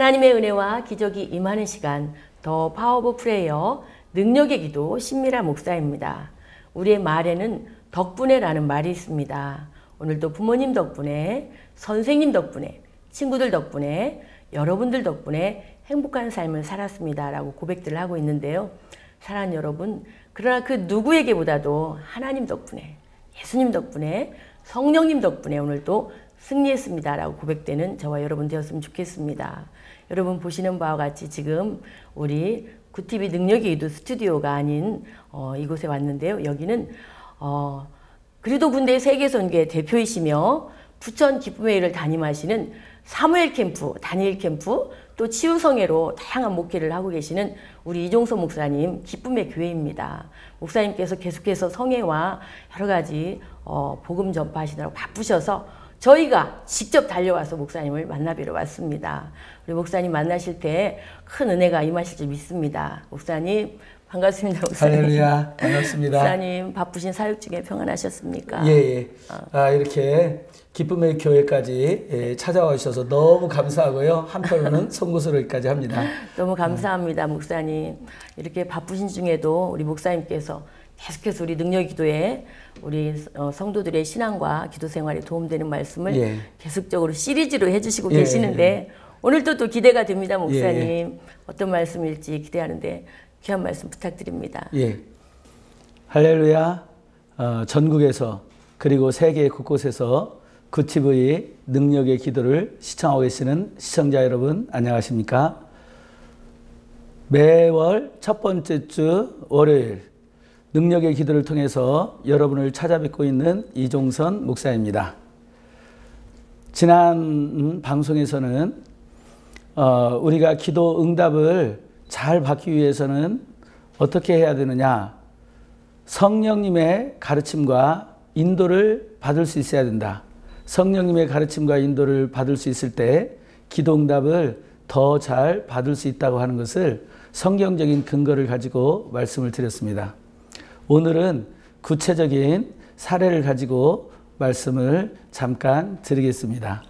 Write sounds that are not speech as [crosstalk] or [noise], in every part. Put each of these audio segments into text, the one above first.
하나님의 은혜와 기적이 임하는 시간 더 파워 오브 프레이어 능력의 기도 신미라 목사입니다. 우리의 말에는 덕분에라는 말이 있습니다. 오늘도 부모님 덕분에 선생님 덕분에 친구들 덕분에 여러분들 덕분에 행복한 삶을 살았습니다. 라고 고백들을 하고 있는데요. 사랑하는 여러분, 그러나 그 누구에게보다도 하나님 덕분에, 예수님 덕분에, 성령님 덕분에 오늘도 승리했습니다. 라고 고백되는 저와 여러분 되었으면 좋겠습니다. 여러분 보시는 바와 같이 지금 우리 구티비 능력의 이도 스튜디오가 아닌 어, 이곳에 왔는데요. 여기는 어, 그리도 군대 세계선교의 대표이시며 부천 기쁨의 일을 담임하시는 사무엘 캠프, 단일 캠프, 또 치유성회로 다양한 목회를 하고 계시는 우리 이종서 목사님 기쁨의 교회입니다. 목사님께서 계속해서 성회와 여러 가지 어, 복음 전파하시느라고 바쁘셔서 저희가 직접 달려와서 목사님을 만나뵈러 왔습니다. 우리 목사님 만나실 때 큰 은혜가 임하실 줄 믿습니다. 목사님 반갑습니다. 목사님. 할렐루야 [laughs] 반갑습니다. 목사님 바쁘신 사역 중에 평안하셨습니까? 예, 예. 아, 이렇게 기쁨의 교회까지 예, 찾아와 주셔서 너무 감사하고요. 한편으로는 [laughs] 송구스러기까지 합니다. 너무 감사합니다, 목사님. 이렇게 바쁘신 중에도 우리 목사님께서 계속해서 우리 능력 기도에 우리 어, 성도들의 신앙과 기도 생활에 도움되는 말씀을 예. 계속적으로 시리즈로 해주시고 예. 계시는데 오늘도 또 기대가 됩니다, 목사님. 예. 어떤 말씀일지 기대하는데 귀한 말씀 부탁드립니다. 예. 할렐루야. 어, 전국에서 그리고 세계 곳곳에서 구티브의 능력의 기도를 시청하고 계시는 시청자 여러분 안녕하십니까? 매월 첫 번째 주 월요일 능력의 기도를 통해서 여러분을 찾아뵙고 있는 이종선 목사입니다. 지난 방송에서는 어, 우리가 기도 응답을 잘 받기 위해서는 어떻게 해야 되느냐? 성령님의 가르침과 인도를 받을 수 있어야 된다. 성령님의 가르침과 인도를 받을 수 있을 때 기도 응답을 더 잘 받을 수 있다고 하는 것을 성경적인 근거를 가지고 말씀을 드렸습니다. 오늘은 구체적인 사례를 가지고 말씀을 잠깐 드리겠습니다.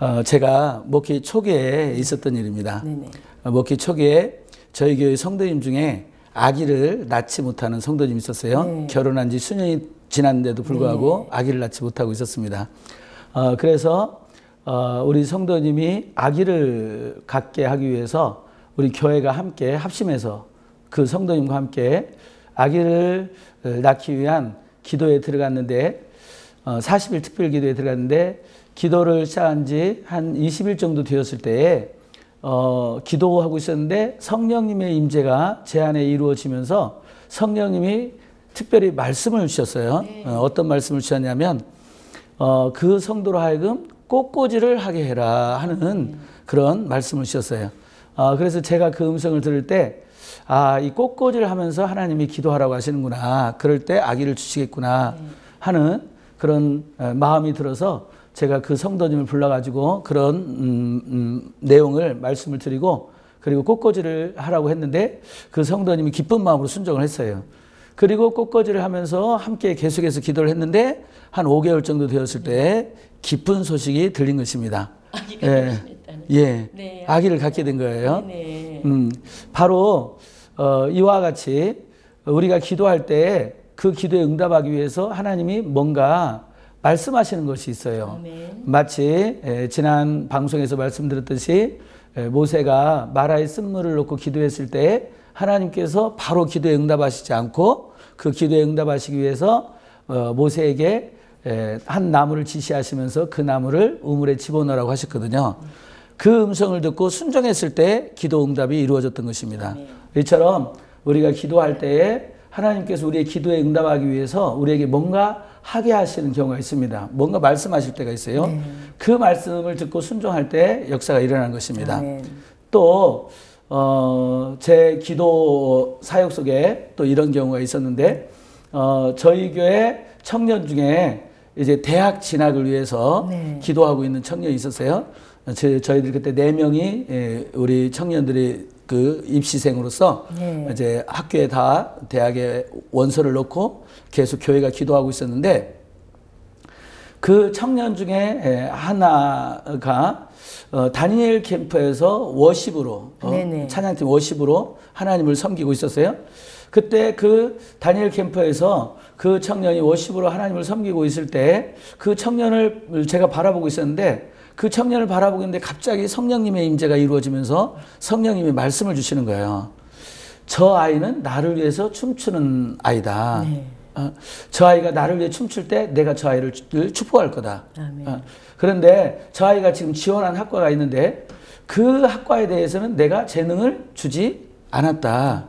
어, 제가 목회 초기에 있었던 일입니다. 네네. 어, 목회 초기에 저희 교회 성도님 중에 아기를 낳지 못하는 성도님이 있었어요. 네. 결혼한 지 수년이 지났는데도 불구하고 아기를 낳지 못하고 있었습니다. 어, 그래서 어, 우리 성도님이 아기를 갖게 하기 위해서 우리 교회가 함께 합심해서 그 성도님과 함께 아기를 어, 낳기 위한 기도에 들어갔는데 어, 40일 특별 기도에 들어갔는데 기도를 시작한 지 한 20일 정도 되었을 때에 어, 기도하고 있었는데 성령님의 임재가 제 안에 이루어지면서 성령님이 특별히 말씀을 주셨어요. 어, 어떤 말씀을 주셨냐면 어, 그 성도로 하여금 꽃꽂이를 하게 해라 하는 그런 말씀을 주셨어요. 어, 그래서 제가 그 음성을 들을 때 아, 이 꽃꽂이를 하면서 하나님이 기도하라고 하시는구나. 그럴 때 아기를 주시겠구나 하는 그런 어, 마음이 들어서 제가 그 성도님을 불러가지고 그런 음, 음, 내용을 말씀을 드리고 그리고 꽃꽂이를 하라고 했는데 그 성도님이 기쁜 마음으로 순종을 했어요. 그리고 꽃꽂이를 하면서 함께 계속해서 기도를 했는데 한 5개월 정도 되었을 때 기쁜 소식이 들린 것입니다. 아기가 예, 되셨다는. 예, 네. 아기를 갖게 된 거예요. 네. 음, 바로 어, 이와 같이 우리가 기도할 때 그 기도에 응답하기 위해서 하나님이 뭔가 말씀하시는 것이 있어요. 아멘. 마치 에, 지난 방송에서 말씀드렸듯이 에, 모세가 마라에 쓴물을 넣고 기도했을 때 하나님께서 바로 기도에 응답하시지 않고 그 기도에 응답하시기 위해서 어, 모세에게 에, 한 나무를 지시하시면서 그 나무를 우물에 집어넣으라고 하셨거든요. 그 음성을 듣고 순종했을 때 기도 응답이 이루어졌던 것입니다. 이처럼 우리가 기도할 때에 하나님께서 우리의 기도에 응답하기 위해서 우리에게 뭔가 하게 하시는 경우가 있습니다. 뭔가 말씀하실 때가 있어요. 그 말씀을 듣고 순종할 때 역사가 일어나는 것입니다. 아멘. 또, 어, 제 기도 사역 속에 또 이런 경우가 있었는데, 어, 저희 교회 청년 중에 이제 대학 진학을 위해서 네. 기도하고 있는 청년이 있었어요. 저, 저희들 그때 네 명이 예, 우리 청년들이 그 입시생으로서 네. 이제 학교에 다 대학에 원서를 넣고 계속 교회가 기도하고 있었는데 그 청년 중에 에, 하나가 어, 다니엘 캠프에서 워십으로 어. 찬양팀 워십으로 하나님을 섬기고 있었어요. 그때 그 다니엘 캠프에서 그 청년이 워십으로 하나님을 섬기고 있을 때 그 청년을 제가 바라보고 있었는데 그 청년을 바라보고 있는데 갑자기 성령님의 임재가 이루어지면서 성령님이 말씀을 주시는 거예요. 저 아이는 나를 위해서 춤추는 아이다. 네. 어, 저 아이가 나를 위해 춤출 때 내가 저 아이를 축- 축복할 거다. 어, 그런데 저 아이가 지금 지원한 학과가 있는데 그 학과에 대해서는 내가 재능을 주지 않았다.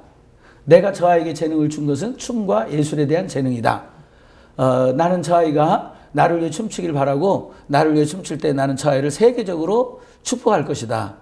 내가 저 아이에게 재능을 준 것은 춤과 예술에 대한 재능이다. 어, 나는 저 아이가 나를 위해 춤추길 바라고 나를 위해 춤출 때 나는 저 아이를 세계적으로 축복할 것이다.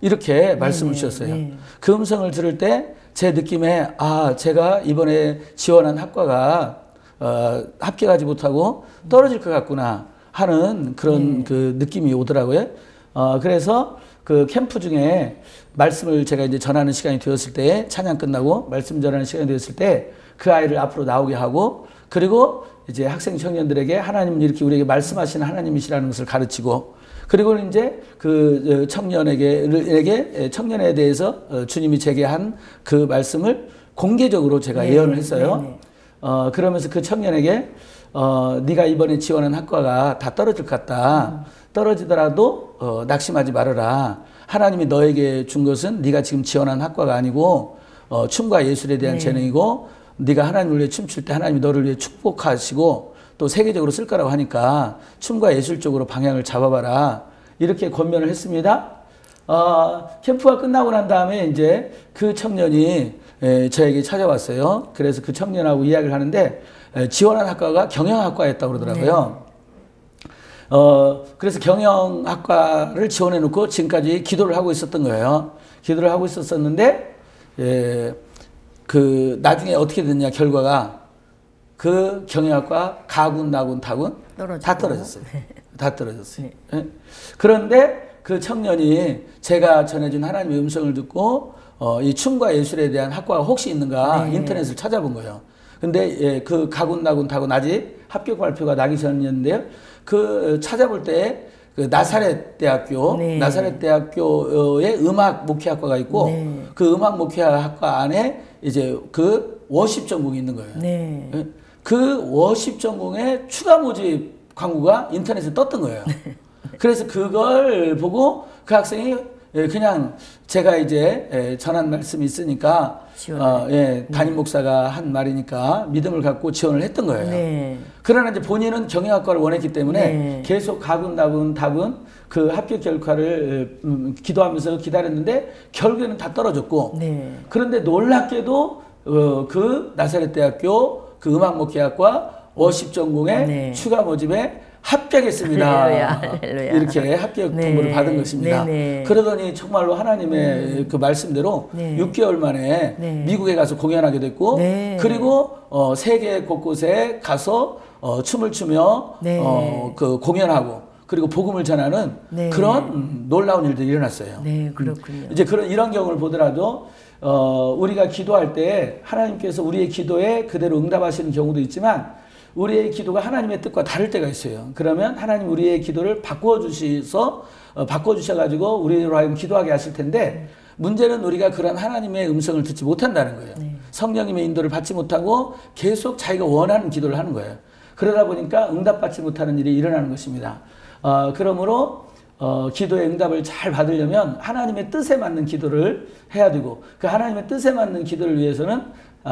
이렇게 말씀을 주셨어요. 네. 그 음성을 들을 때 제 느낌에 아 제가 이번에 지원한 학과가 어, 합격하지 못하고 떨어질 것 같구나 하는 그런 그 느낌이 오더라고요. 어, 그래서 그 캠프 중에 말씀을 제가 이제 전하는 시간이 되었을 때 찬양 끝나고 말씀 전하는 시간이 되었을 때 그 아이를 앞으로 나오게 하고 그리고 이제 학생 청년들에게 하나님은 이렇게 우리에게 말씀하시는 하나님이시라는 것을 가르치고 그리고 이제 그 어, 청년에게 에게 청년에 대해서 어, 주님이 제게 한 그 말씀을 공개적으로 제가 네, 예언을 했어요. 네, 네. 어, 그러면서 그 청년에게 어, 네가 이번에 지원한 학과가 다 떨어질 것 같다. 떨어지더라도 어, 낙심하지 말아라. 하나님이 너에게 준 것은 네가 지금 지원한 학과가 아니고 어, 춤과 예술에 대한 네. 재능이고 네가 하나님을 위해 춤출 때 하나님이 너를 위해 축복하시고 또 세계적으로 쓸 거라고 하니까 춤과 예술 쪽으로 방향을 잡아봐라. 이렇게 권면을 했습니다. 어, 캠프가 끝나고 난 다음에 이제 그 청년이 에, 저에게 찾아왔어요. 그래서 그 청년하고 이야기를 하는데 에, 지원한 학과가 경영학과였다고 그러더라고요. 어, 그래서 경영학과를 지원해 놓고 지금까지 기도를 하고 있었던 거예요. 기도를 하고 있었었는데, 예, 그, 나중에 어떻게 됐냐, 결과가 그 경영학과 가군, 나군, 타군 떨어지고. 다 떨어졌어요. 다 떨어졌어요. 예? 그런데 그 청년이 제가 전해준 하나님의 음성을 듣고 어, 이 춤과 예술에 대한 학과가 혹시 있는가 네. 인터넷을 찾아본 거예요. 근데 예, 그 가군 나군 타군 아직 합격 발표가 나기 전이었는데요. 그 찾아볼 때 그 나사렛 대학교, 네. 나사렛 대학교의 음악 목회학과가 있고 네. 그 음악 목회학과 안에 이제 그 워십 전공이 있는 거예요. 네. 예? 그 워십 전공의 추가 모집 광고가 인터넷에 떴던 거예요. [laughs] 그래서 그걸 보고 그 학생이 예, 그냥 제가 이제 예, 전한 말씀이 있으니까. 어, 예, 담임 목사가 한 말이니까 믿음을 갖고 지원을 했던 거예요. 네. 그러나 이제 본인은 경영학과를 원했기 때문에 네. 계속 가군 다군 답은 그 합격 결과를 음, 기도하면서 기다렸는데 결국에는 다 떨어졌고 네. 그런데 놀랍게도 어, 그 나사렛 대학교 그 음악 목회학과 워십 전공에 네. 추가 모집에 합격했습니다. 할렐루야, 할렐루야. 이렇게 합격 네. 통보를 받은 것입니다. 네, 네. 그러더니 정말로 하나님의 그 말씀대로 네. 6개월 만에 네. 미국에 가서 공연하게 됐고 네. 그리고 어, 세계 곳곳에 가서 어, 춤을 추며 네. 어, 그 공연하고 그리고 복음을 전하는 네. 그런 음, 놀라운 일들이 일어났어요. 네, 그렇군요. 이제 그런 이런 경우를 보더라도 어, 우리가 기도할 때 하나님께서 우리의 기도에 그대로 응답하시는 경우도 있지만 우리의 기도가 하나님의 뜻과 다를 때가 있어요. 그러면 하나님 우리의 기도를 바꿔 주셔서 어, 바꿔 주셔 가지고 우리로 하여금 기도하게 하실 텐데 문제는 우리가 그런 하나님의 음성을 듣지 못한다는 거예요. 네. 성령님의 인도를 받지 못하고 계속 자기가 원하는 기도를 하는 거예요. 그러다 보니까 응답받지 못하는 일이 일어나는 것입니다. 어, 그러므로 어, 기도의 응답을 잘 받으려면 하나님의 뜻에 맞는 기도를 해야 되고 그 하나님의 뜻에 맞는 기도를 위해서는 아,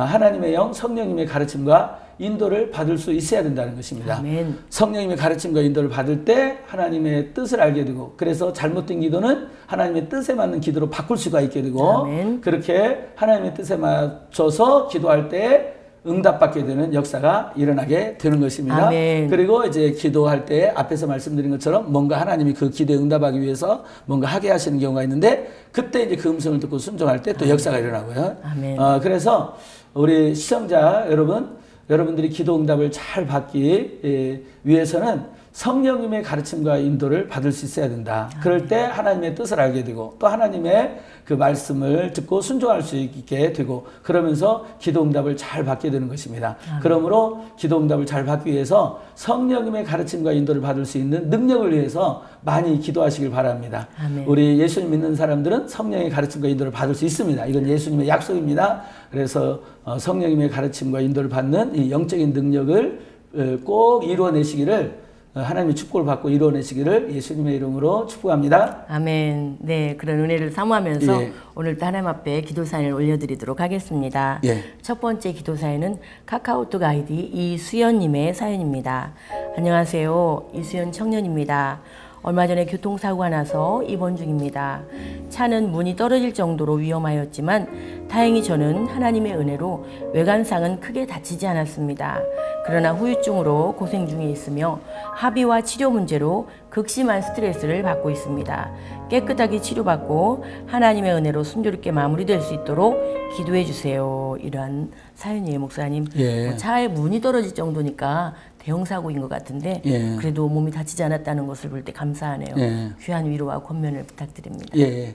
하나님의 영 성령님의 가르침과 인도를 받을 수 있어야 된다는 것입니다. 아멘. 성령님의 가르침과 인도를 받을 때 하나님의 뜻을 알게 되고 그래서 잘못된 기도는 하나님의 뜻에 맞는 기도로 바꿀 수가 있게 되고 아멘. 그렇게 하나님의 뜻에 맞춰서 기도할 때 응답받게 되는 역사가 일어나게 되는 것입니다. 아멘. 그리고 이제 기도할 때 앞에서 말씀드린 것처럼 뭔가 하나님이 그 기도에 응답하기 위해서 뭔가 하게 하시는 경우가 있는데 그때 이제 그 음성을 듣고 순종할 때 또 역사가 일어나고요. 아멘. 어, 그래서 우리 시청자 여러분, 여러분들이 기도 응답을 잘 받기 예, 위해서는 성령님의 가르침과 인도를 받을 수 있어야 된다. 그럴 때 하나님의 뜻을 알게 되고 또 하나님의 그 말씀을 듣고 순종할 수 있게 되고 그러면서 기도 응답을 잘 받게 되는 것입니다. 그러므로 기도 응답을 잘 받기 위해서 성령님의 가르침과 인도를 받을 수 있는 능력을 위해서 많이 기도하시길 바랍니다. 우리 예수님 믿는 사람들은 성령의 가르침과 인도를 받을 수 있습니다. 이건 예수님의 약속입니다. 그래서 어, 성령님의 가르침과 인도를 받는 이 영적인 능력을 어, 꼭 이루어내시기를 어, 하나님의 축복을 받고 이루어내시기를 예수님의 이름으로 축복합니다. 아멘. 네, 그런 은혜를 사모하면서 예. 오늘도 하나님 앞에 기도 사연을 올려드리도록 하겠습니다. 예. 첫 번째 기도 사연은 카카오톡 아이디 이수연님의 사연입니다. 안녕하세요. 이수연 청년입니다. 얼마 전에 교통사고가 나서 입원 중입니다. 차는 문이 떨어질 정도로 위험하였지만 다행히 저는 하나님의 은혜로 외관상은 크게 다치지 않았습니다. 그러나 후유증으로 고생 중에 있으며 합의와 치료 문제로 극심한 스트레스를 받고 있습니다. 깨끗하게 치료받고 하나님의 은혜로 순조롭게 마무리될 수 있도록 기도해 주세요. 이러한 사연이에요, 목사님. 예. 뭐 차에 문이 떨어질 정도니까 대형 사고인 것 같은데 예. 그래도 몸이 다치지 않았다는 것을 볼 때 감사하네요. 예. 귀한 위로와 권면을 부탁드립니다. 예,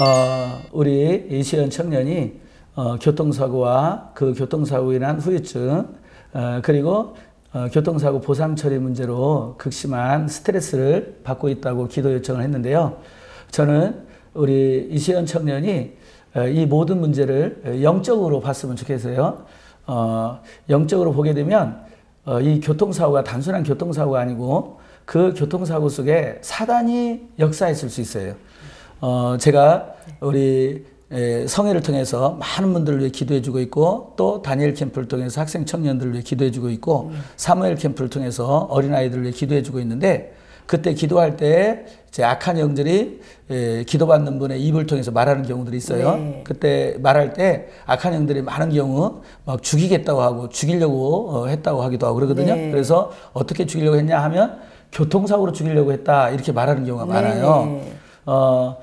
어, 우리 이시연 청년이 어, 교통사고와 그 교통사고로 인한 후유증 어, 그리고 어, 교통사고 보상 처리 문제로 극심한 스트레스를 받고 있다고 기도 요청을 했는데요. 저는 우리 이시연 청년이 어, 이 모든 문제를 영적으로 봤으면 좋겠어요. 어, 영적으로 보게 되면 어, 이 교통사고가 단순한 교통사고가 아니고 그 교통사고 속에 사단이 역사했을 수 있어요. 어, 제가 우리 에, 성회를 통해서 많은 분들을 위해 기도해주고 있고 또 다니엘 캠프를 통해서 학생 청년들을 위해 기도해주고 있고 사무엘 캠프를 통해서 어린아이들을 위해 기도해주고 있는데 그때 기도할 때 이제 악한 영들이 에, 기도받는 분의 입을 통해서 말하는 경우들이 있어요. 네. 그때 말할 때 악한 영들이 많은 경우 막 죽이겠다고 하고 죽이려고 어, 했다고 하기도 하고 그러거든요. 네. 그래서 어떻게 죽이려고 했냐 하면 교통사고로 죽이려고 했다 이렇게 말하는 경우가 많아요. 네. 어,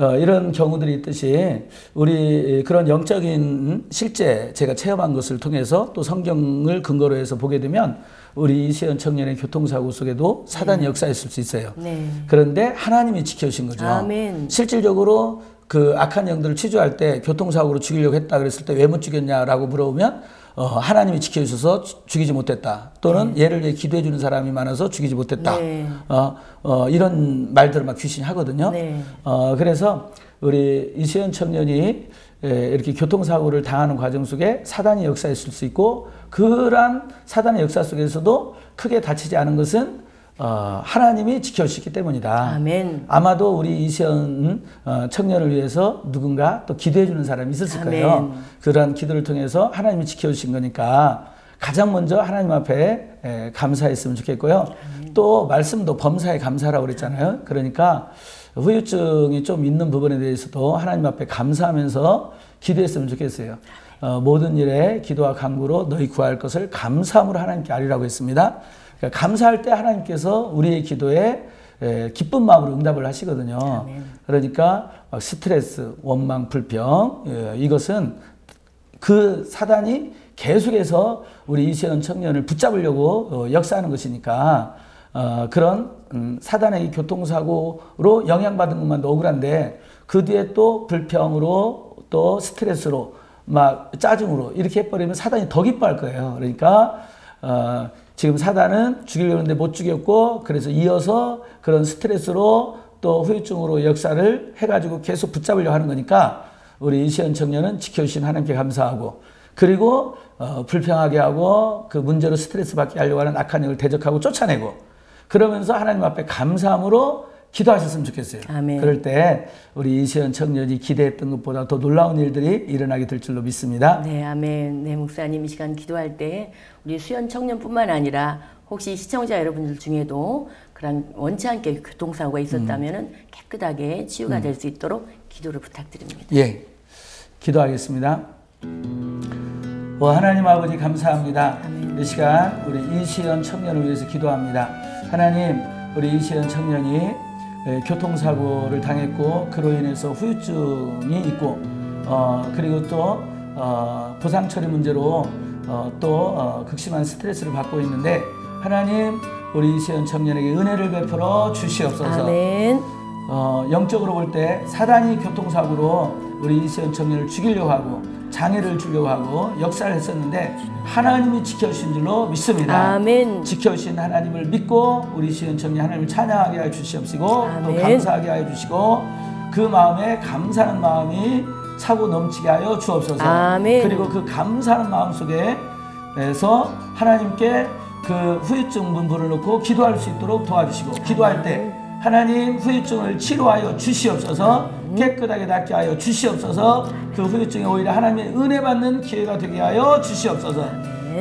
어, 이런 경우들이 있듯이 우리 그런 영적인 실제 제가 체험한 것을 통해서 또 성경을 근거로 해서 보게 되면 우리 이시연 청년의 교통사고 속에도 사단이 역사했을 수 있어요. 네. 그런데 하나님이 지켜주신 거죠. 아멘. 실질적으로 그 악한 영들을 치료할 때 교통사고로 죽이려고 했다 그랬을 때 왜 못 죽였냐라고 물어보면 어, 하나님이 지켜주셔서 주- 죽이지 못했다. 또는 얘를 위해 기도해 주는 사람이 많아서 죽이지 못했다. 네. 어, 어, 이런 말들을 막 귀신이 하거든요. 네. 어, 그래서 우리 이시연 청년이 에, 이렇게 교통사고를 당하는 과정 속에 사단이 역사했을 수 있고 그러한 사단의 역사 속에서도 크게 다치지 않은 것은 어, 하나님이 지켜주셨기 때문이다. 아멘. 아마도 우리 이시연 어, 청년을 위해서 누군가 또 기도해 주는 사람이 있었을 아멘. 거예요. 그러한 기도를 통해서 하나님이 지켜주신 거니까 가장 먼저 하나님 앞에 에, 감사했으면 좋겠고요. 또 말씀도 범사에 감사라고 그랬잖아요. 그러니까 후유증이 좀 있는 부분에 대해서도 하나님 앞에 감사하면서 기도했으면 좋겠어요. 어, 모든 일에 기도와 간구로 너희 구할 것을 감사함으로 하나님께 아리라고 했습니다. 그러니까 감사할 때 하나님께서 우리의 기도에 에, 기쁜 마음으로 응답을 하시거든요. 그러니까 막 스트레스, 원망, 불평 예, 이것은 그 사단이 계속해서 우리 이시연 청년을 붙잡으려고 어, 역사하는 것이니까 어, 그런 음, 사단의 교통사고로 영향받은 것만도 억울한데 그 뒤에 또 불평으로 또 스트레스로 막 짜증으로 이렇게 해버리면 사단이 더 기뻐할 거예요. 그러니까 어, 지금 사단은 죽이려는데 못 죽였고 그래서 이어서 그런 스트레스로 또 후유증으로 역사를 해가지고 계속 붙잡으려고 하는 거니까 우리 이시연 청년은 지켜주신 하나님께 감사하고 그리고 어, 불평하게 하고 그 문제로 스트레스 받게 하려고 하는 악한 영을 대적하고 쫓아내고 그러면서 하나님 앞에 감사함으로 기도하셨으면 좋겠어요. 아멘. 그럴 때 우리 이시연 청년이 기대했던 것보다 더 놀라운 일들이 일어나게 될 줄로 믿습니다. 네, 아멘. 네, 목사님 이 시간 기도할 때 우리 수연 청년뿐만 아니라 혹시 시청자 여러분들 중에도 그런 원치 않게 교통사고가 있었다면 깨끗하게 치유가 될수 있도록 기도를 부탁드립니다. 예, 기도하겠습니다. 오 하나님 아버지 감사합니다. 이 시간 우리 이시연 청년을 위해서 기도합니다. 하나님 우리 이시연 청년이 에, 교통사고를 당했고 그로 인해서 후유증이 있고 어, 그리고 또 어, 보상 처리 문제로 어, 또 어, 극심한 스트레스를 받고 있는데 하나님 우리 이시연 청년에게 은혜를 베풀어 주시옵소서. 아멘. 어, 영적으로 볼 때 사단이 교통사고로 우리 이시연 청년을 죽이려고 하고 장애를 주려고 하고 역사를 했었는데 하나님이 지켜주신 줄로 믿습니다. 아멘. 지켜주신 하나님을 믿고 우리 청년 하나님을 찬양하게 하여 주시옵시고 또 아멘. 감사하게 하여 주시고 그 마음에 감사하는 마음이 차고 넘치게 하여 주옵소서. 아멘. 그리고 그 감사하는 마음 속에서 하나님께 그 후유증 분부를 놓고 기도할 수 있도록 도와주시고 기도할 때 하나님 후유증을 치료하여 주시옵소서 깨끗하게 낫게 하여 주시옵소서 그 후유증에 오히려 하나님의 은혜 받는 기회가 되게 하여 주시옵소서.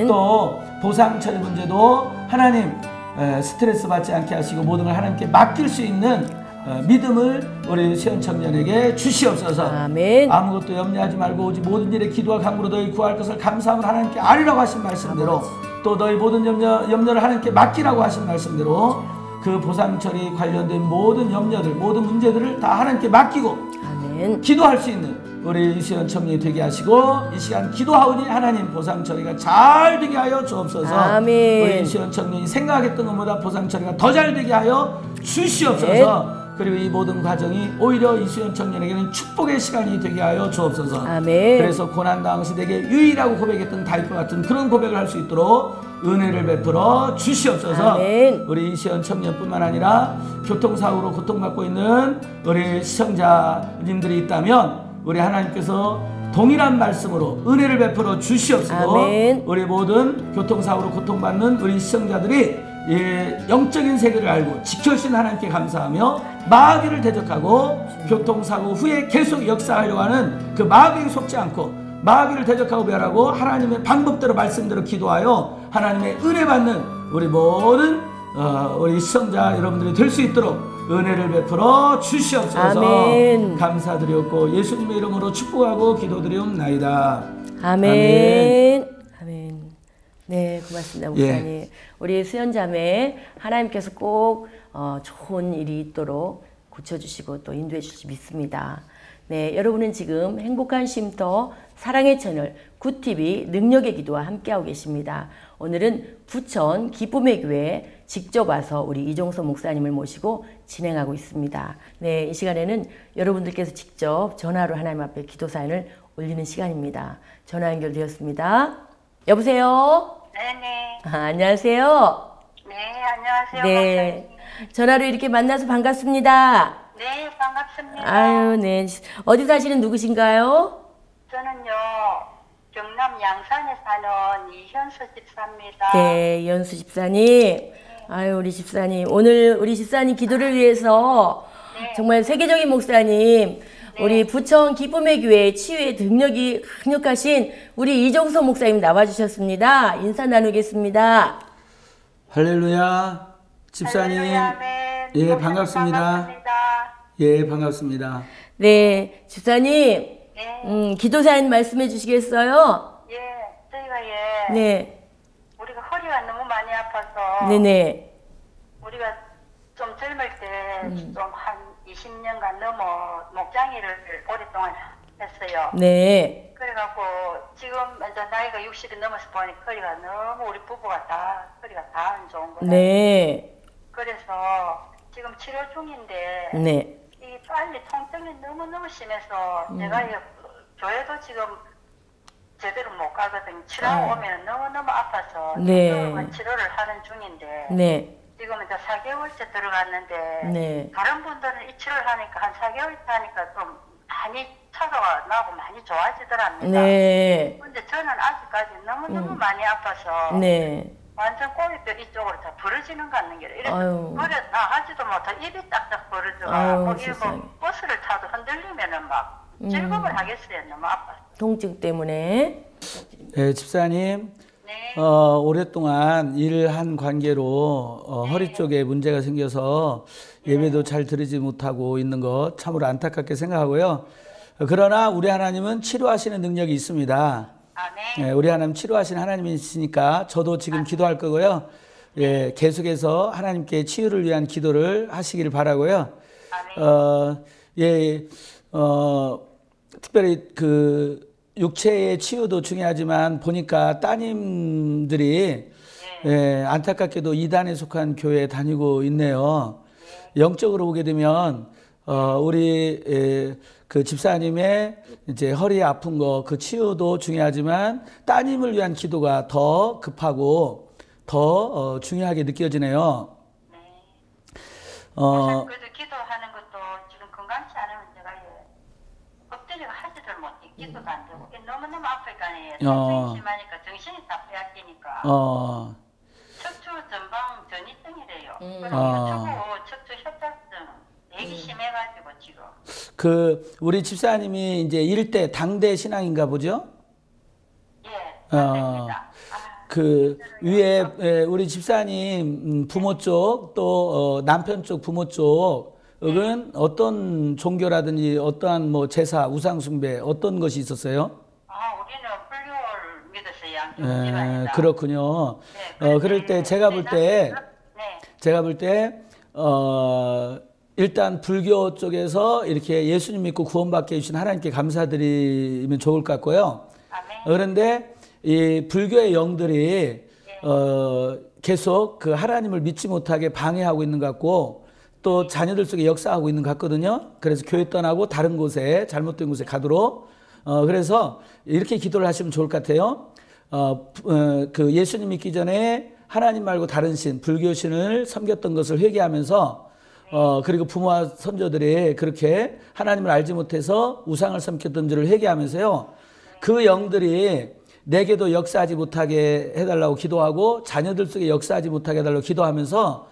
또 보상 처리 문제도 하나님 에, 스트레스 받지 않게 하시고 모든 걸 하나님께 맡길 수 있는 어, 믿음을 우리 시원 청년에게 주시옵소서. 아멘. 아무것도 염려하지 말고 오직 모든 일에 기도와 간구로 너희 구할 것을 감사함을 하나님께 아리라고 하신 말씀대로 또 너희 모든 염려, 염려를 하나님께 맡기라고 하신 말씀대로 그 보상 처리 관련된 모든 염려들 모든 문제들을 다 하나님께 맡기고 아멘. 기도할 수 있는 우리 이시연 청년이 되게 하시고 이 시간 기도하오니 하나님 보상 처리가 잘 되게 하여 주옵소서. 아멘. 우리 이시연 청년이 생각했던 것보다 보상 처리가 더 잘 되게 하여 주시옵소서. 그리고 이 모든 과정이 오히려 이수연 청년에게는 축복의 시간이 되게 하여 주옵소서. 아멘. 그래서 고난 당시대에 유일하고 고백했던 다윗과 같은 그런 고백을 할 수 있도록 은혜를 베풀어 주시옵소서. 아멘. 우리 이시연 청년뿐만 아니라 교통사고로 고통받고 있는 우리 시청자님들이 있다면 우리 하나님께서 동일한 말씀으로 은혜를 베풀어 주시옵시고 아멘. 우리 모든 교통사고로 고통받는 우리 시청자들이 예, 영적인 세계를 알고 지켜주신 하나님께 감사하며 마귀를 대적하고 교통사고 후에 계속 역사하려고 하는 그 마귀에 속지 않고 마귀를 대적하고 멸하고 하나님의 방법대로 말씀대로 기도하여 하나님의 은혜 받는 우리 모든 어, 우리 시청자 여러분들이 될 수 있도록 은혜를 베풀어 주시옵소서 아멘. 감사드렸고 예수님의 이름으로 축복하고 기도드리옵나이다 아멘. 아멘. 네, 고맙습니다, 예. 목사님. 우리 수연자매 하나님께서 꼭 어, 좋은 일이 있도록 고쳐주시고 또 인도해 주실 믿습니다. 네, 여러분은 지금 행복한 쉼터 사랑의 채널 굿TV 능력의 기도와 함께하고 계십니다. 오늘은 부천 기쁨의 교회 직접 와서 우리 이종서 목사님을 모시고 진행하고 있습니다. 네, 이 시간에는 여러분들께서 직접 전화로 하나님 앞에 기도 사연을 올리는 시간입니다. 전화 연결되었습니다. 여보세요? 네네. 아, 안녕하세요. 네, 안녕하세요. 네. 전화로 이렇게 만나서 반갑습니다. 네, 반갑습니다. 아유, 네. 어디 사시는 누구신가요? 저는요, 경남 양산에 사는 이현수 집사입니다. 네, 연수 집사님. 아유, 우리 집사님. 오늘 우리 집사님 기도를 위해서 네. 정말 세계적인 목사님, 우리 부천 기쁨의 교회 치유의 능력이 강력하신 우리 이종서 목사님 나와주셨습니다. 인사 나누겠습니다. 할렐루야 집사님. 예 반갑습니다 반갑습니다. 예 반갑습니다 네, 집사님. 네, 음, 기도 사연 말씀해 주시겠어요? 예, 저희가 예, 네, 우리가 허리가 너무 많이 아파서 네네. 우리가 좀 젊을 때 음. 좀한 20년간 넘어 목장일을 오랫동안 했어요. 네, 그래갖고 지금 이제 나이가 60이 넘어서 보니 허리가 너무 우리 부부가 다 허리가 다 안 좋은 거예요. 네, 그래서 지금 치료 중인데 네, 이 빨리 통증이 너무 너무 심해서 제가 이 교회도 지금 제대로 못 가거든요. 치료하고 오면 너무 너무 아파서 네. 치료를 하는 중인데 네, 지금 이제 4개월째 들어갔는데 네. 다른 분들은 이 치료를 하니까 한 4개월째 하니까 좀 많이 차가 나고 많이 좋아지더랍니다. 네, 근데 저는 아직까지 너무너무 많이 아파서 네. 완전 꼬리뼈 이쪽으로 다 부러지는 것 같는 게 아유. 버려 나가지도 못하 입이 딱딱 벌어져가 아유, 뭐 세상에. 이거 버스를 타도 흔들리면은 막 음. 즐겁을 하겠어요 너무 아파. 통증 때문에. 예 집사님 네. 어, 오랫동안 일한 관계로 어, 허리 쪽에 문제가 생겨서 예배도 잘 드리지 못하고 있는 것 참으로 안타깝게 생각하고요. 어, 그러나 우리 하나님은 치료하시는 능력이 있습니다. 예, 우리 하나님 치료하시는 하나님이시니까 저도 지금 기도할 거고요. 예, 계속해서 하나님께 치유를 위한 기도를 하시기를 바라고요. 어, 예, 어, 특별히 그 육체의 치유도 중요하지만 보니까 따님들이 예, 안타깝게도 이단에 속한 교회에 다니고 있네요. 영적으로 보게 되면 어, 우리 에, 그 집사님의 이제 허리 아픈 거 그 치유도 중요하지만 따님을 위한 기도가 더 급하고 더 어, 중요하게 느껴지네요. 네. 어, 그래도 기도하는 것도 지금 건강치 않으면 제가 예, 엎드려 하지를 못해 기도도 안 되고 예, 너무너무 아프니까 예, 어. 통증이 심하니까 정신이 다 빼앗기니까 어, 척추 전방 전이증이래요. 음. 그리고 아. 척추 되게 심해가지고 지금 그 우리 집사님이 이제 일대 당대 신앙인가 보죠? 예 어. 아, 그 위에 에, 우리 집사님 음, 부모 쪽또 어, 남편 쪽 부모 쪽은 어떤 종교라든지 어떠한 뭐 제사 우상 숭배 어떤 것이 있었어요? 아 우리는 불교를 믿었어요 양쪽 에. 그렇군요. 네, 어 그럴 때 제가 볼때 네. 제가 볼 때 어, 일단 불교 쪽에서 이렇게 예수님 믿고 구원받게 해주신 하나님께 감사드리면 좋을 것 같고요. 그런데 이 불교의 영들이 어, 계속 그 하나님을 믿지 못하게 방해하고 있는 것 같고 또 자녀들 속에 역사하고 있는 것 같거든요. 그래서 교회 떠나고 다른 곳에 잘못된 곳에 가도록 어, 그래서 이렇게 기도를 하시면 좋을 것 같아요. 어, 어, 그 예수님 믿기 전에 하나님 말고 다른 신, 불교신을 섬겼던 것을 회개하면서 어, 그리고 부모와 선조들이 그렇게 하나님을 알지 못해서 우상을 섬겼던 줄을 회개하면서요. 그 영들이 내게도 역사하지 못하게 해달라고 기도하고 자녀들 속에 역사하지 못하게 해달라고 기도하면서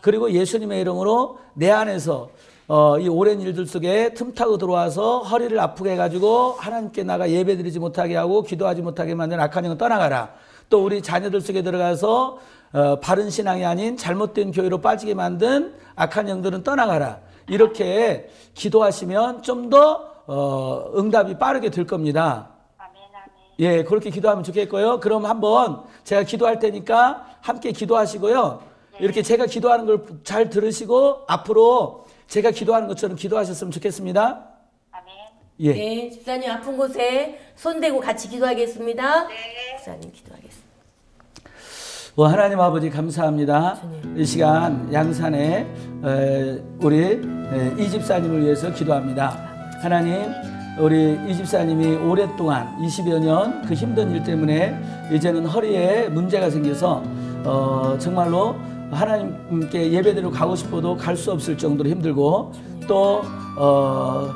그리고 예수님의 이름으로 내 안에서 어, 이 오랜 일들 속에 틈타고 들어와서 허리를 아프게 해가지고 하나님께 나가 예배드리지 못하게 하고 기도하지 못하게 만든 악한 영은 떠나가라. 또 우리 자녀들 속에 들어가서 어, 바른 신앙이 아닌 잘못된 교회로 빠지게 만든 악한 영들은 떠나가라. 이렇게 기도하시면 좀더 어, 응답이 빠르게 될 겁니다. 아멘 아멘. 예, 그렇게 기도하면 좋겠고요. 그럼 한번 제가 기도할 테니까 함께 기도하시고요. 이렇게 제가 기도하는 걸 잘 들으시고 앞으로 제가 기도하는 것처럼 기도하셨으면 좋겠습니다. 아멘. 예. 네, 집사님 아픈 곳에 손 대고 같이 기도하겠습니다. 네. 집사님 기도하겠습니다. 어, 하나님 아버지 감사합니다. 이 시간 양산에 에, 우리 에, 이 집사님을 위해서 기도합니다. 하나님 우리 이 집사님이 오랫동안 20여 년 그 힘든 일 때문에 이제는 허리에 문제가 생겨서 어, 정말로 하나님께 예배드리러 가고 싶어도 갈 수 없을 정도로 힘들고 또 어,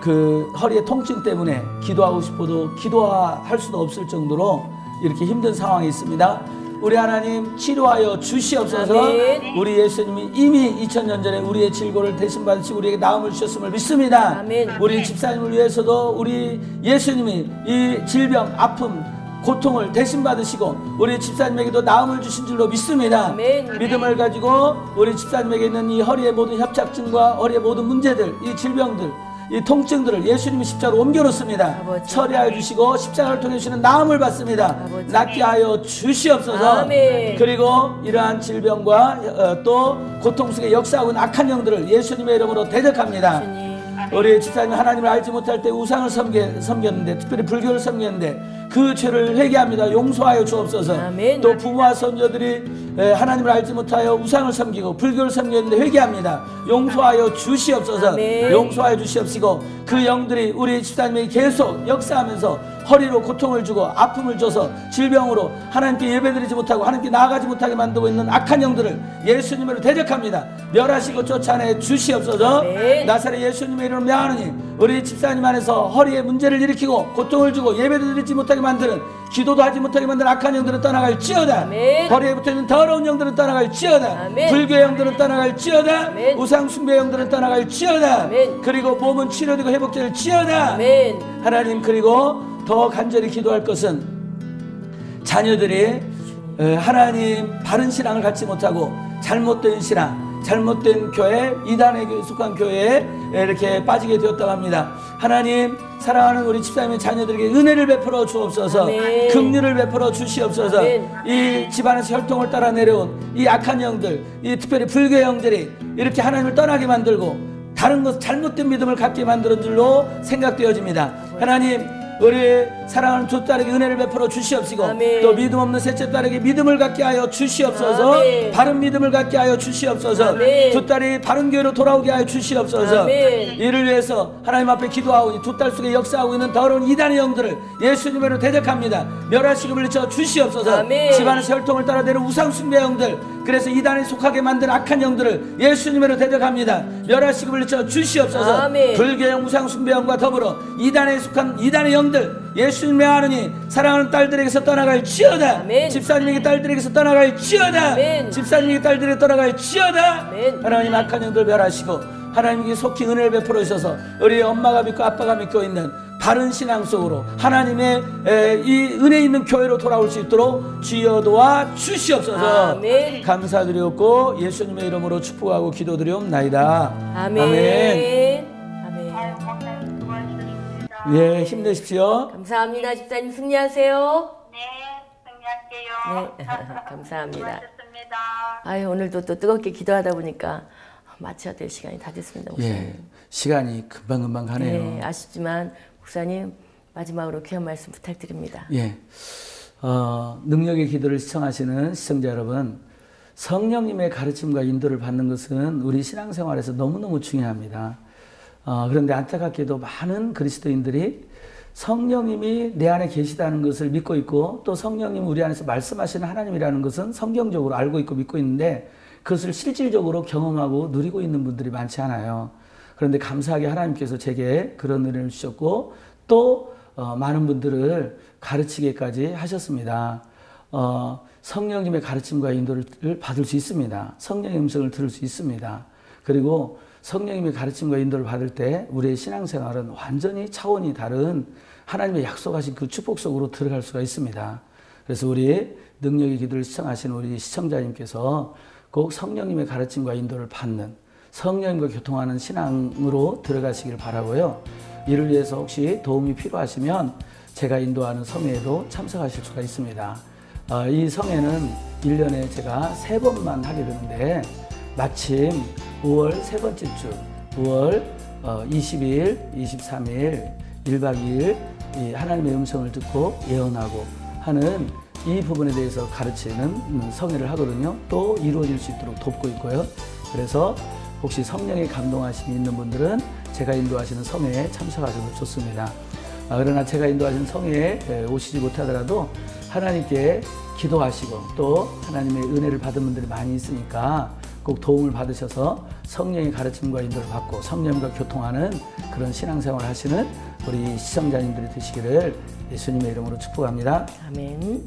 그 허리의 통증 때문에 기도하고 싶어도 기도할 수도 없을 정도로 이렇게 힘든 상황이 있습니다. 우리 하나님 치료하여 주시옵소서. 아멘. 우리 예수님이 이미 2000년 전에 우리의 질고를 대신 받으시고 우리에게 나음을 주셨음을 믿습니다. 아멘. 우리 집사님을 위해서도 우리 예수님이 이 질병, 아픔, 고통을 대신 받으시고 우리 집사님에게도 나음을 주신 줄로 믿습니다. 아멘. 믿음을 가지고 우리 집사님에게 있는 이 허리의 모든 협착증과 허리의 모든 문제들, 이 질병들, 이 통증들을 예수님이 십자가로 옮겨놓습니다. 처리하여 주시고 십자가를 통해 주시는 나음을 받습니다. 아버지. 낫게 하여 주시옵소서. 아멘. 그리고 이러한 질병과 어, 또 고통 속에 역사하고 있는 악한 영들을 예수님의 이름으로 대적합니다. 주님. 우리 집사님 하나님을 알지 못할 때 우상을 섬겼는데 특별히 불교를 섬겼는데 그 죄를 회개합니다. 용서하여 주옵소서. 아멘. 또 부모와 선조들이 에, 하나님을 알지 못하여 우상을 섬기고 불교를 섬겼는데 회개합니다. 용서하여 주시옵소서. 아멘. 용서하여 주시옵시고 그 영들이 우리 집사님에게 계속 역사하면서 허리로 고통을 주고 아픔을 줘서 질병으로 하나님께 예배드리지 못하고 하나님께 나아가지 못하게 만들고 있는 악한 영들을 예수님으로 대적합니다. 멸하시고 쫓아내 주시옵소서. 아멘. 나사렛 예수님의 이름으로 명하느니 우리 집사님 안에서 허리에 문제를 일으키고 고통을 주고 예배를 드리지 못하게 만드는 기도도 하지 못하게 만드는 악한 영들은 떠나갈지어다. 허리에 붙어있는 더러운 영들은 떠나갈지어다. 불교 영들은 떠나갈지어다. 우상 숭배 영들은 떠나갈지어다. 그리고 몸은 치료되고 회복될 지어다 아멘. 하나님 그리고 더 간절히 기도할 것은 자녀들이 에, 하나님 바른 신앙을 갖지 못하고 잘못된 신앙, 잘못된 교회, 이단에 속한 교회에 이렇게 빠지게 되었다고 합니다. 하나님 사랑하는 우리 집사님의 자녀들에게 은혜를 베풀어 주옵소서, 아멘. 긍휼을 베풀어 주시옵소서. 아멘. 이 집안에서 혈통을 따라 내려온 이 악한 영들, 이 특별히 불교 영들이 이렇게 하나님을 떠나게 만들고 다른 것 잘못된 믿음을 갖게 만드는 줄로 생각되어집니다. 하나님 우리 사랑하는 두 딸에게 은혜를 베풀어 주시옵시고 아멘. 또 믿음 없는 셋째 딸에게 믿음을 갖게 하여 주시옵소서 아멘. 바른 믿음을 갖게 하여 주시옵소서 아멘. 두 딸이 바른 교회로 돌아오게 하여 주시옵소서. 이를 위해서 하나님 앞에 기도하오니 두 딸 속에 역사하고 있는 더러운 이단의 영들을 예수님으로 대적합니다 멸하시고 물리쳐 주시옵소서. 집안에서 혈통을 따라 내는 우상숭배 영들 그래서 이단에 속하게 만든 악한 영들을 예수님으로 대적합니다 멸하시고 물리쳐 주시옵소서. 불교형 우상숭배형과 더불어 이단에 속한 이단의 영들 예수님의 하느니 사랑하는 딸들에게서 떠나갈 지어다 아멘. 집사님에게 딸들에게서 떠나갈 지어다 아멘. 집사님에게 딸들에게 떠나갈 지어다 아멘. 하나님 악한 영들 멸하시고 하나님께 속히 은혜를 베풀어 주셔서 우리 엄마가 믿고 아빠가 믿고 있는 바른 신앙 속으로 하나님의 에, 이 은혜 있는 교회로 돌아올 수 있도록 주여 도와 주시옵소서 아멘. 감사드리옵고 예수님의 이름으로 축복하고 기도드리옵나이다 아멘. 아멘. 예 힘내십시오 감사합니다. 집사님 승리하세요. 네, 승리할게요. 네, [laughs] 감사합니다. 수고하셨습니다. 아유, 오늘도 또 뜨겁게 기도하다 보니까 마쳐야 될 시간이 다 됐습니다, 목사님. 예 시간이 금방금방 가네요 네, 아쉽지만 목사님 마지막으로 귀한 말씀 부탁드립니다. 예. 어, 능력의 기도를 시청하시는 시청자 여러분, 성령님의 가르침과 인도를 받는 것은 우리 신앙생활에서 너무너무 중요합니다. 어, 그런데 안타깝게도 많은 그리스도인들이 성령님이 내 안에 계시다는 것을 믿고 있고 또 성령님 우리 안에서 말씀하시는 하나님이라는 것은 성경적으로 알고 있고 믿고 있는데 그것을 실질적으로 경험하고 누리고 있는 분들이 많지 않아요. 그런데 감사하게 하나님께서 제게 그런 은혜를 주셨고 또 어, 많은 분들을 가르치기까지 하셨습니다. 어, 성령님의 가르침과 인도를 받을 수 있습니다. 성령의 음성을 들을 수 있습니다. 그리고 성령님의 가르침과 인도를 받을 때 우리의 신앙생활은 완전히 차원이 다른 하나님의 약속하신 그 축복 속으로 들어갈 수가 있습니다. 그래서 우리 능력의 기도를 시청하시는 우리 시청자님께서 꼭 성령님의 가르침과 인도를 받는 성령님과 교통하는 신앙으로 들어가시길 바라고요. 이를 위해서 혹시 도움이 필요하시면 제가 인도하는 성회에도 참석하실 수가 있습니다. 어, 이 성회는 1년에 제가 세 번만 하게 되는데 마침 5월 세 번째 주 5월 어, 20일, 23일 1박 2일 이 하나님의 음성을 듣고 예언하고 하는 이 부분에 대해서 가르치는 음, 성회를 하거든요. 또 이루어질 수 있도록 돕고 있고요. 그래서 혹시 성령의 감동하심이 있는 분들은 제가 인도하시는 성회에 참석하셔도 좋습니다. 아, 그러나 제가 인도하시는 성회에 에, 오시지 못하더라도 하나님께 기도하시고 또 하나님의 은혜를 받은 분들이 많이 있으니까 꼭 도움을 받으셔서 성령의 가르침과 인도를 받고 성령과 교통하는 그런 신앙생활을 하시는 우리 시청자님들이 되시기를 예수님의 이름으로 축복합니다. 아멘.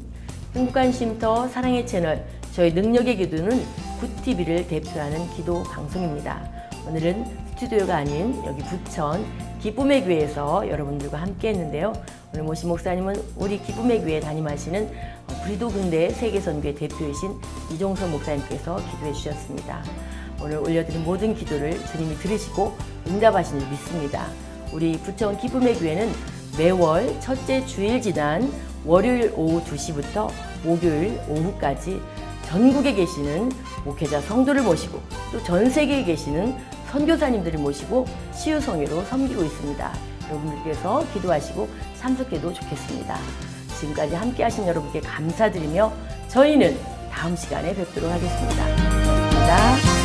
행복한 쉼터 사랑의 채널 저희 능력의 기도는 굿TV를 대표하는 기도 방송입니다. 오늘은 스튜디오가 아닌 여기 부천 기쁨의 교회에서 여러분들과 함께 했는데요. 오늘 모신 목사님은 우리 기쁨의 교회 담임하시는 브리도 근대 세계선교회 대표이신 이종선 목사님께서 기도해 주셨습니다. 오늘 올려드린 모든 기도를 주님이 들으시고 응답하신 줄 믿습니다. 우리 부천 기쁨의 교회는 매월 첫째 주일 지난 월요일 오후 2시부터 목요일 오후까지 전국에 계시는 목회자 성도를 모시고 또 전 세계에 계시는 선교사님들을 모시고 치유성회로 섬기고 있습니다. 여러분들께서 기도하시고 참석해도 좋겠습니다. 지금까지 함께 하신 여러분께 감사드리며 저희는 다음 시간에 뵙도록 하겠습니다. 감사합니다.